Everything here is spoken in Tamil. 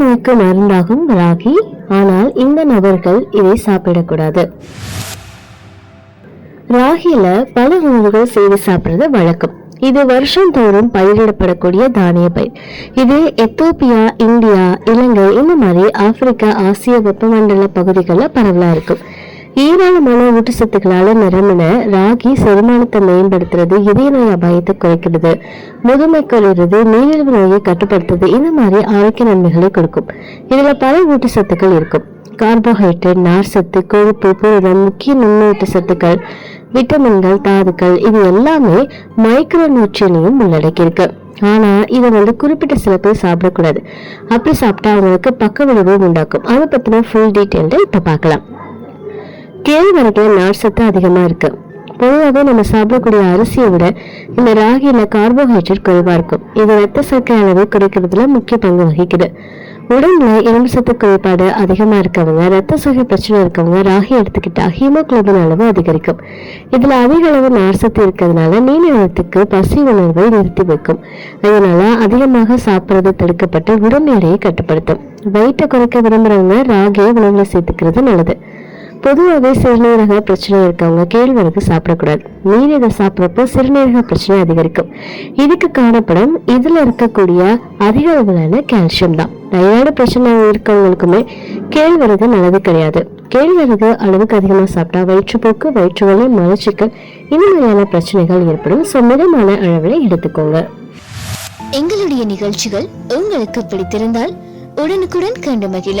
நோய்க்கு மருந்தாகும் ராகி. ஆனால் இந்த நபர்கள் இதை சாப்பிடக்கூடாது. ராகில பல உணவுகள் செய்து சாப்பிடுறது வழக்கம். இது வருஷம் தோறும் பயிரிடப்படக்கூடிய தானிய பயிர் இது எத்தோப்பியா இந்தியா இலங்கை இந்த மாதிரி ஆப்பிரிக்கா ஆசிய வெப்பமண்டல பகுதிகளில் பரவலா இருக்கும். ஏராளமான ஊட்டச்சத்துக்களால நிரம்பின ராகி செரிமானத்தை மேம்படுத்துறது இதய நோய் அபாயத்தை குறைக்கிறது. முதுமை குறைகிறது நீரிழிவு நோயை கட்டுப்படுத்துறது இந்த மாதிரி ஆரோக்கிய நன்மைகளை கொடுக்கும். இதுல பல ஊட்டச்சத்துக்கள் இருக்கும். கார்போஹைட்ரேட் நார் சத்து கொழுப்பு புரதம் முக்கிய நுண்ணூட்ட சத்துக்கள் விட்டமின்கள் தாதுக்கள் இது எல்லாமே மைக்ரோ நியூட்ரியனையும் உள்ளடக்கியிருக்கு. ஆனா இதை வந்து குறிப்பிட்ட சில பேர் சாப்பிடக்கூடாது. அப்படி சாப்பிட்டா அவங்களுக்கு பக்க விளைவு உண்டாக்கும். அதை பத்தின ஃபுல் டீட்டெயில்ட இப்ப பார்க்கலாம். கேழ்வரகுல நார் சத்து அதிகமா இருக்கு. பொதுவாகவே நம்ம சாப்பிடக்கூடிய அரிசியை விட இந்த ராகியில கார்போஹைட்ரேட் குறைவா இருக்கும். இது ரத்த சர்க்கரை அளவை குறைக்கிறதுல முக்கிய பங்கு வகிக்குது. உடம்புல இரும்பு சத்து குறைபாடு அதிகமா இருக்கவங்க ரத்த சோகை பிரச்சனை இருக்கவங்க ராகி எடுத்துக்கிட்டா ஹீமோகுளோபின் அளவு அதிகரிக்கும். இதுல அதிக அளவு நார்சத்து இருக்கிறதுனால நீண்ட நேரத்துக்கு பசி உணர்வை நிறுத்தி வைக்கும். அதனால அதிகமாக சாப்பிடுறது தடுக்கப்பட்டு உடல் எடையை கட்டுப்படுத்தும். வயிற்றை குறைக்க விரும்புறவங்க ராகியை உணவுல சேர்த்துக்கிறது நல்லது. பொதுவாகவே சிறுநீரக பிரச்சனை இருக்கவங்க கேழ்வரகு சாப்பிடக்கூடாது. நீர் இதை சாப்பிட்றப்போ சிறுநீரக பிரச்சனை அதிகரிக்கும். இதுக்கு காணப்படும் இதுல இருக்கக்கூடிய அதிக அளவிலான கால்சியம் தான். தைராய்டு பிரச்சனை இருக்கவங்களுக்குமே கேழ்வரகு நல்லது கிடையாது. கேழ்வரகு அளவுக்கு அதிகமாக சாப்பிட்டா வயிற்றுப்போக்கு வயிற்று வலி மலச்சிக்கல் இந்த மாதிரியான பிரச்சனைகள் ஏற்படும். ஸோ மிதமான அளவில் எடுத்துக்கோங்க. எங்களுடைய நிகழ்ச்சிகள் உங்களுக்கு பிடித்திருந்தால் உடனுக்குடன் கண்டு மகிழ.